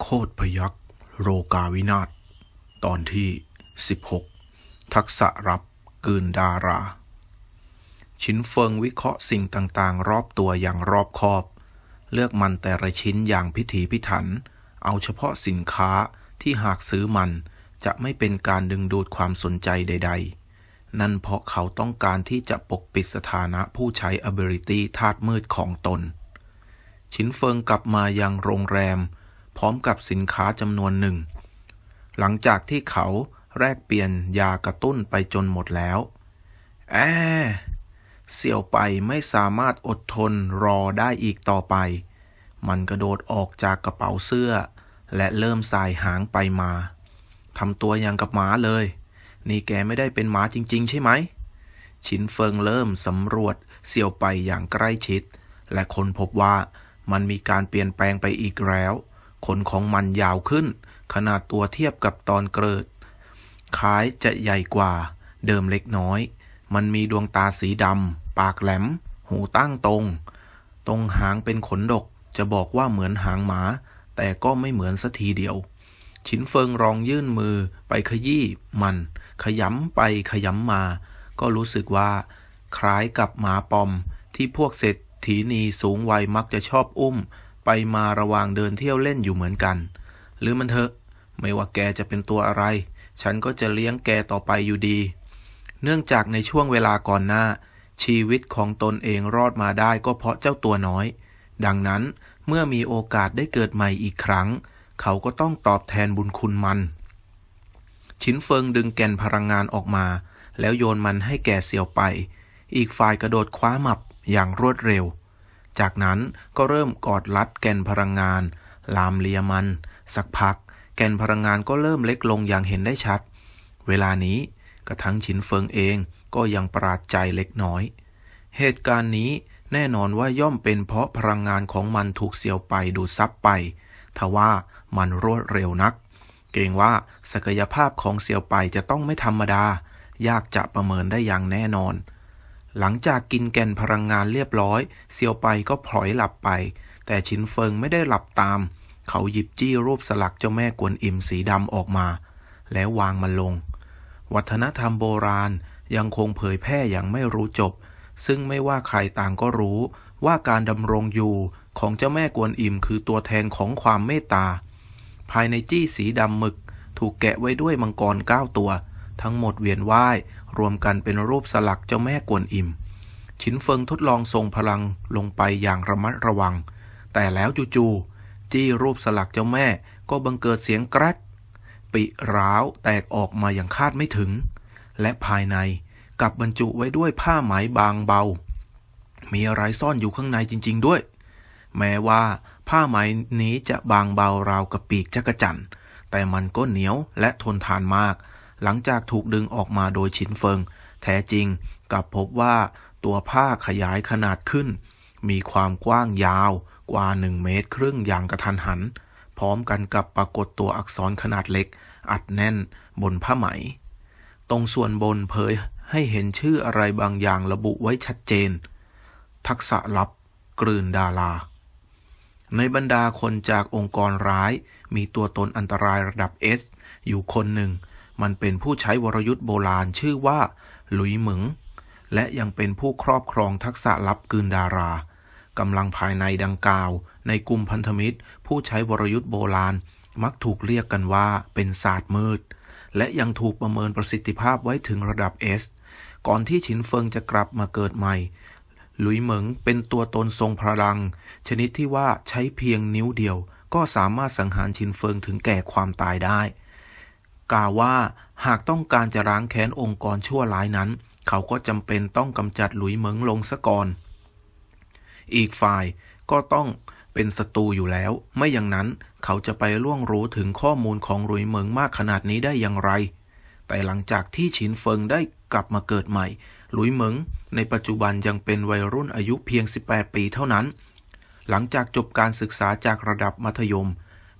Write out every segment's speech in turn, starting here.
โคตรพยักโรกาวินาศตอนที่ 16 ทักษะรับกืนดารา ชิ้นเฟิงวิเคราะห์สิ่งต่างๆ รอบตัวอย่างรอบคอบ เลือกมันแต่ละชิ้นอย่างพิถีพิถัน เอาเฉพาะสินค้าที่หากซื้อมันจะไม่เป็นการดึงดูดความสนใจใด ๆ นั่นเพราะเขาต้องการที่จะปกปิดสถานะผู้ใช้ ability ธาตุมืดของตน ชิ้นเฟิงกลับมายังโรงแรม พร้อมกับสินค้าจำนวนหนึ่ง หลังจากที่เขาแลกเปลี่ยนยากระตุ้นไปจนหมดแล้ว แอเสี่ยวไปไม่สามารถอดทนรอได้อีกต่อไป มันกระโดดออกจากกระเป๋าเสื้อ และเริ่มสายหางไปมาทำตัวอย่างกับหมาเลย นี่แกไม่ได้เป็นหมาจริง ๆ ใช่ไหม ชินเฟิงเริ่มสำรวจเสี่ยวไปอย่างใกล้ชิด และค้นพบว่ามันมีการเปลี่ยนแปลงไปอีกแล้ว ขนของมันยาวขึ้น ขนาดตัวเทียบกับตอนเกิดคล้ายจะใหญ่กว่า เดิมเล็กน้อย มันมีดวงตาสีดำ ปากแหลม หูตั้งตรง ตรงหางเป็นขนดก จะบอกว่าเหมือนหางหมา แต่ก็ไม่เหมือนสัทีเดียว ชินเฟิงรองยื่นมือไปขยี้มัน ขยำไปขยำมา ก็รู้สึกว่า คล้ายกับหมาปอมที่พวกเศรษฐีนีสูงวัยมักจะชอบอุ้ม ไปมาระหว่างเดินเที่ยวเล่นอยู่เหมือนกัน หรือมันเถอะ ไม่ว่าแกจะเป็นตัวอะไร ฉันก็จะเลี้ยงแกต่อไปอยู่ดี เนื่องจากในช่วงเวลาก่อนหน้า ชีวิตของตนเองรอดมาได้ก็เพราะเจ้าตัวน้อย ดังนั้นเมื่อมีโอกาสได้เกิดใหม่อีกครั้ง เขาก็ต้องตอบแทนบุญคุณมัน ชินเฟิงดึงแก่นพลังงานออกมา แล้วโยนมันให้แก่เสี่ยวไป อีกฝ่ายกระโดดคว้าหมับอย่างรวดเร็ว จากนั้นก็เริ่มกอดรัดแก่นพลังงาน ลามเลียมัน สักพัก แก่นพลังงานก็เริ่มเล็กลงอย่างเห็นได้ชัด เวลานี้กระทั่งฉินเฟิงเองก็ยังประหลาดใจเล็กน้อย เหตุการณ์นี้แน่นอนว่าย่อมเป็นเพราะพลังงานของมันถูกเสียวไปดูดซับไป ทว่ามันรวดเร็วนัก เกรงว่าศักยภาพของเสียวไปจะต้องไม่ธรรมดา ยากจะประเมินได้อย่างแน่นอน หลังจากกินแก่นพลังงานเรียบร้อย เซียวไปก็พลอยหลับไป แต่ชินเฟิงไม่ได้หลับตาม เขาหยิบจี้รูปสลักเจ้าแม่กวนอิมสีดำออกมา แล้ววางมันลง วัฒนธรรมโบราณยังคงเผยแพร่อย่างไม่รู้จบ ซึ่งไม่ว่าใครต่างก็รู้ว่าการดำรงอยู่ของเจ้าแม่กวนอิมคือตัวแทนของความเมตตา ภายในจี้สีดำหมึก ถูกแกะไว้ด้วยมังกรเก้าตัว ทั้งหมดเวียนว่าย รวมกันเป็นรูปสลักเจ้าแม่กวนอิม ชินเฟิงทดลองทรงพลังลงไปอย่างระมัดระวัง แต่แล้วจู่ๆจี้รูปสลักเจ้าแม่ก็บังเกิดเสียงกรกปิร้าวแตกออกมาอย่างคาดไม่ถึง และภายในกับบรรจุไว้ด้วยผ้าไหมบางเบา มีอะไรซ่อนอยู่ข้างในจริง ๆ ด้วย แม้ว่าผ้าไหมนี้จะบางเบาราวกับปีกจักรจั่นแต่มันก็เหนียวและทนทานมาก หลังจากถูกดึงออกมาโดยชินเฟิง แท้จริงกลับพบว่าตัวผ้าขยายขนาดขึ้น มีความกว้างยาวกว่าหนึ่งเมตรครึ่งอย่างกระทันหัน พร้อมกันกับปรากฏตัวอักษรขนาดเล็ก อัดแน่นบนผ้าไหม ตรงส่วนบนเผยให้เห็นชื่ออะไรบางอย่างระบุไว้ชัดเจน ทักษะลับกลืนดารา ในบรรดาคนจากองค์กรร้าย มีตัวตนอันตรายระดับ S อยู่คนหนึ่ง มันเป็นผู้ใช้วรยุทธ์โบราณชื่อว่า หลุยเหมึง และยังเป็นผู้ครอบครองทักษะลับกืนดารากำลังภายในดังกล่าว ในกลุ่มพันธมิตร ผู้ใช้วรยุทธ์โบราณ มักถูกเรียกกันว่าเป็นศาสตร์มืด และยังถูกประเมินประสิทธิภาพไว้ถึงระดับ S ก่อนที่ฉินเฟิงจะกลับมาเกิดใหม่ หลุยเหมิงเป็นตัวตนทรงพลัง ชนิดที่ว่าใช้เพียงนิ้วเดียว ก็สามารถสังหารชินเฟิงถึงแก่ความตายได้ กล่าวว่าหากต้องการจะล้างแค้นองค์กรชั่วร้ายนั้น เขาก็จำเป็นต้องกำจัดหลุยเหมิงลงซะก่อน อีกฝ่ายก็ต้องเป็นศัตรูอยู่แล้ว ไม่อย่างนั้นเขาจะไปล่วงรู้ถึงข้อมูลของหลุยเหมิงมากขนาดนี้ได้อย่างไร แต่หลังจากที่ฉินเฟิงได้กลับมาเกิดใหม่ หลุยเหมิงในปัจจุบันยังเป็นวัยรุ่นอายุเพียง 18 ปีเท่านั้น หลังจากจบการศึกษาจากระดับมัธยม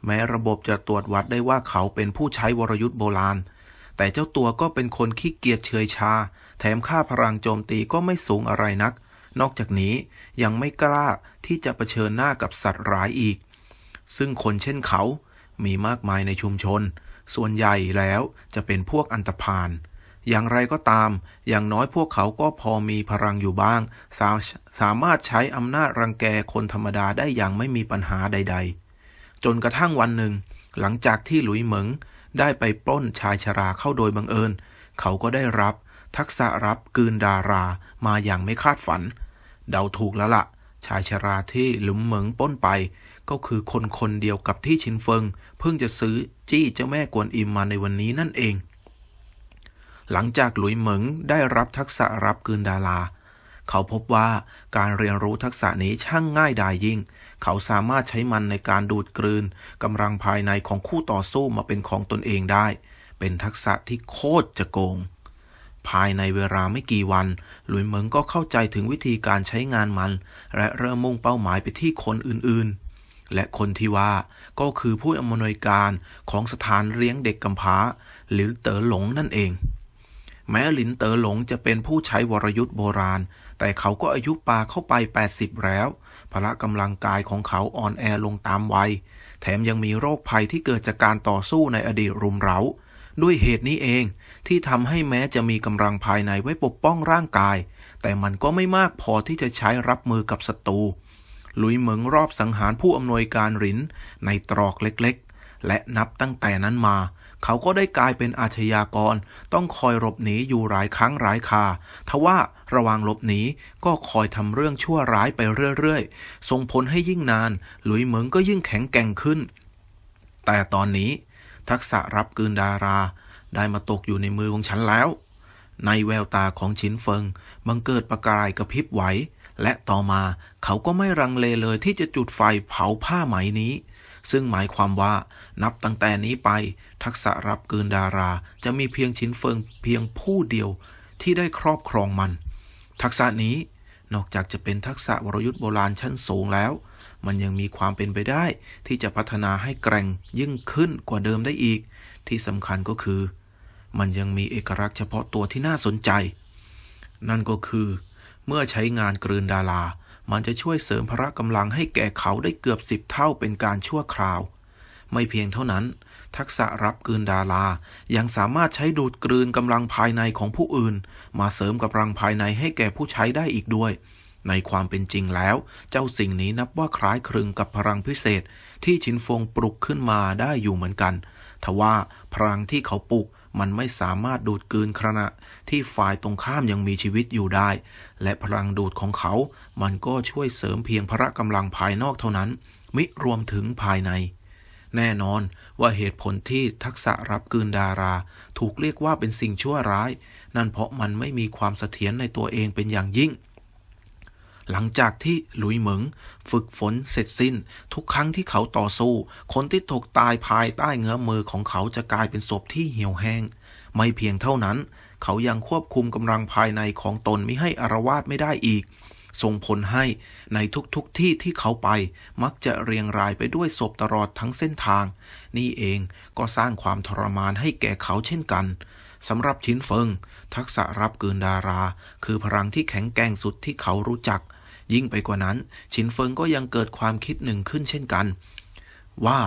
แม้ระบบจะตรวจวัดได้ว่าเขาเป็นผู้ใช้วรยุทธ์โบราณ แต่เจ้าตัวก็เป็นคนขี้เกียจเฉยชา แถมค่าพลังโจมตีก็ไม่สูงอะไรนัก นอกจากนี้ยังไม่กล้าที่จะะเผชิญหน้ากับสัตว์ร้ายอีก ซึ่งคนเช่นเขา มีมากมายในชุมชน ส่วนใหญ่แล้วจะเป็นพวกอันตพาลอย่างไรก็ตาม อย่างน้อยพวกเขาก็พอมีพลังอยู่บ้าง สาสามารถใช้อำนาจรังแกคนธรรมดาได้อย่างไม่มีปัญหาใด ๆ จนกระทั่งวันหนึ่ง หลังจากที่หลุยเหมิงได้ไปปล้นชายชราเข้าโดยบังเอิญ เขาก็ได้รับ ทักษะรับกืนดารามาอย่างไม่คาดฝัน เดาถูกแล้วละ่ะ ชายชราที่หลุมเหมิงปล้นไป ก็คือคนคนเดียวกับที่ชินเฟิง เพิ่งจะซื้อจี้เจ้าแม่กวนอิมมาในวันนี้นั่นเอง หลังจากหลุยเหมิงได้รับทักษะรับกืนดารา เขาพบว่าการเรียนรู้ทักษะนี้ช่างง่ายดายยิ่ง เขาสามารถใช้มันในการดูดกลืนกำลังภายในของคู่ต่อสู้มาเป็นของตนเองได้ เป็นทักษะที่โคตรจะโกง ภายในเวลาไม่กี่วัน หลุยเหมิงก็เข้าใจถึงวิธีการใช้งานมัน และเริ่มมุ่งเป้าหมายไปที่คนอื่นๆ และคนที่ว่าก็คือผู้อำนวยการของสถานเลี้ยงเด็กกำพร้า หรือเต๋อหลงนั่นเอง แม้หลินเต๋อหลงจะเป็นผู้ใช้วรยุทธ์โบราณ แต่เขาก็อายุปาเข้าไป 80 แล้ว พละกำลังกายของเขาอ่อนแอลงตามวัย แถมยังมีโรคภัยที่เกิดจากการต่อสู้ในอดีตรุมเร้า ด้วยเหตุนี้เองที่ทำให้แม้จะมีกำลังภายในไว้ปกป้องร่างกาย แต่มันก็ไม่มากพอที่จะใช้รับมือกับศัตรูลุยเหมิงรอบสังหารผู้อำนวยการหลินในตรอกเล็กๆ และนับตั้งแต่นั้นมา เขาก็ได้กลายเป็นอาชญากร ต้องคอยหลบหนีอยู่หลายครั้งหลายคาทว่าระว่างหลบหนีก็คอยทำเรื่องชั่วร้ายไปเรื่อยๆ ส่งผลให้ยิ่งนาน หลุยเหมิงก็ยิ่งแข็งแกร่งขึ้น แต่ตอนนี้ ทักษะรับกืนดารา ได้มาตกอยู่ในมือของฉันแล้ว ในแววตาของชินเฟิงบังเกิดประกายกระพริบไหวและต่อมาเขาก็ไม่รังเลเลยที่จะจุดไฟเผาผ้าไหมนี้ ซึ่งหมายความว่านับตั้งแต่นี้ไป ทักษะรับกืนดาราจะมีเพียงชิ้นเฟิงเพียงผู้เดียวที่ได้ครอบครองมัน ทักษะนี้นอกจากจะเป็นทักษะวรยุทธ์โบราณชั้นสูงแล้ว มันยังมีความเป็นไปได้ ที่จะพัฒนาให้แกร่งยิ่งขึ้นกว่าเดิมได้อีก ที่สำคัญก็คือ มันยังมีเอกลักษณ์เฉพาะตัวที่น่าสนใจ นั่นก็คือ เมื่อใช้งานกลืนดารา มันจะช่วยเสริมพละกำลังให้แก่เขาได้เกือบสิบเท่าเป็นการชั่วคราว ไม่เพียงเท่านั้น ทักษะรับกลืนดารา ยังสามารถใช้ดูดกลืนกำลังภายในของผู้อื่น มาเสริมกำลังภายในให้แก่ผู้ใช้ได้อีกด้วย ในความเป็นจริงแล้ว เจ้าสิ่งนี้นับว่าคล้ายคลึงกับพลังพิเศษ ที่ชินฟงปลุกขึ้นมาได้อยู่เหมือนกัน ทว่าพลังที่เขาปลุก มันไม่สามารถดูดกลืนขณะที่ฝ่ายตรงข้ามยังมีชีวิตอยู่ได้ และพลังดูดของเขา มันก็ช่วยเสริมเพียงพละกำลังภายนอกเท่านั้น มิรวมถึงภายใน แน่นอนว่าเหตุผลที่ทักษะรับกลืนดารา ถูกเรียกว่าเป็นสิ่งชั่วร้าย นั่นเพราะมันไม่มีความเสถียรในตัวเองเป็นอย่างยิ่ง หลังจากที่หลุยเหมิง ฝึกฝนเสร็จสิ้น ทุกครั้งที่เขาต่อสู้ คนที่ถูกตายภายใต้เงื้อมือของเขาจะกลายเป็นศพที่เหี่ยวแห้ง ไม่เพียงเท่านั้น เขายังควบคุมกำลังภายในของตนไม่ให้อารวาสไม่ได้อีก ส่งผลให้ในทุกๆทที่ที่เขาไป มักจะเรียงรายไปด้วยศพตลอดทั้งเส้นทาง นี่เองก็สร้างความทรมานให้แก่เขาเช่นกันสำหรับชินเฟิง ทักษะรับกืนดารา คือพลังที่แข็งแกร่งสุดที่เขารู้จัก ยิ่งไปกว่านั้น ชินเฟิงก็ยังเกิดความคิดหนึ่งขึ้นเช่นกัน ว่า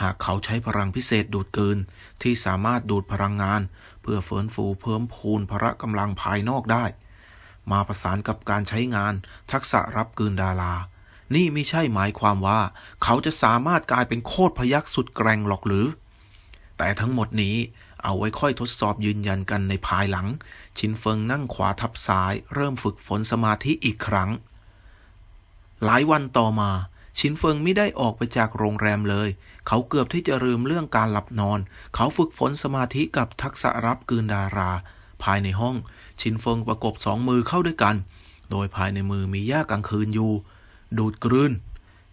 หากเขาใช้พลังพิเศษดูดกลืน ที่สามารถดูดพลังงาน เพื่อเฟินฟูเพิ่มพูนพละกำลังภายนอกได้ มาประสานกับการใช้งาน ทักษะรับกลืนดารา นี่ไม่ใช่หมายความว่า เขาจะสามารถกลายเป็นโคตรพยักษ์สุดแกร่งหรอกหรือ แต่ทั้งหมดนี้เอาไว้ค่อยทดสอบยืนยันกันในภายหลัง ชินเฟิงนั่งขวาทับซ้าย เริ่มฝึกฝนสมาธิอีกครั้ง หลายวันต่อมา ชินเฟิงไม่ได้ออกไปจากโรงแรมเลย เขาเกือบที่จะลืมเรื่องการหลับนอน เขาฝึกฝนสมาธิกับทักษะรับกืนดารา ภายในห้อง ชินเฟิงประกบสองมือเข้าด้วยกัน โดยภายในมือมีหญ้ากลางคืนอยู่ ดูดกลืน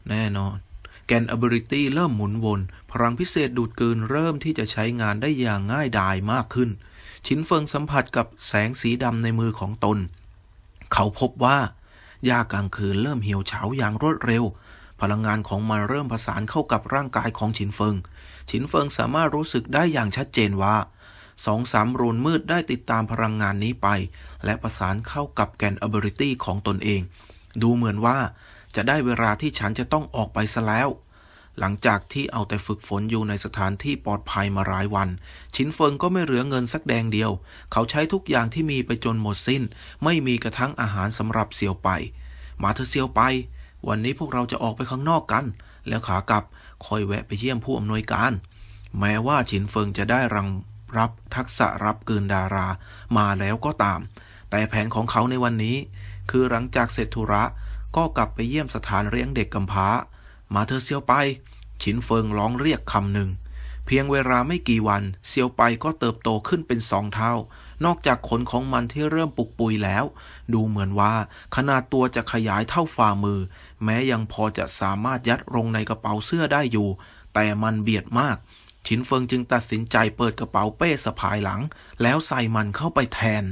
แน่นอน แกน ability เริ่มหมุนวน พลังพิเศษดูดกลืนเริ่มที่จะใช้งานได้อย่างง่ายดายมากขึ้น ชินเฟิงสัมผัสกับแสงสีดำในมือของตน เขาพบว่า หญ้ากลางคืนเริ่มเหี่ยวเฉาอย่างรวดเร็ว พลังงานของมันเริ่มผสานเข้ากับร่างกายของฉินเฟิง ฉินเฟิงสามารถรู้สึกได้อย่างชัดเจนว่าสองสามรูนมืดได้ติดตามพลังงานนี้ไป และประสานเข้ากับแกนอเบอริตี้ของตนเอง ดูเหมือนว่าจะได้เวลาที่ฉันจะต้องออกไปซะแล้ว หลังจากที่เอาแต่ฝึกฝนอยู่ในสถานที่ปลอดภัยมาหลายวัน ชินเฟิงก็ไม่เหลือเงินสักแดงเดียว เขาใช้ทุกอย่างที่มีไปจนหมดสิ้น ไม่มีกระทั่งอาหารสำหรับเซียวไป มาเถอเซียวไป วันนี้พวกเราจะออกไปข้างนอกกัน แล้วขากลับคอยแวะไปเยี่ยมผู้อำนวยการ แม้ว่าฉินเฟิงจะได้รังรับทักษะรับเกินดารามาแล้วก็ตาม แต่แผนของเขาในวันนี้ คือหลังจากเสร็จธุระก็กลับไปเยี่ยมสถานเลี้ยงเด็กกำพร้า มาเธอเซียวไป ฉินเฟิงร้องเรียกคำหนึ่ง เพียงเวลาไม่กี่วัน เซียวไปก็เติบโตขึ้นเป็นสองเท่า นอกจากขนของมันที่เริ่มปุกปุยแล้ว ดูเหมือนว่าขนาดตัวจะขยายเท่าฝ่ามือ แม้ยังพอจะสามารถยัดลงในกระเป๋าเสื้อได้อยู่ แต่มันเบียดมาก ฉินเฟิงจึงตัดสินใจเปิดกระเป๋าเป้สะพายหลัง แล้วใส่มันเข้าไปแทน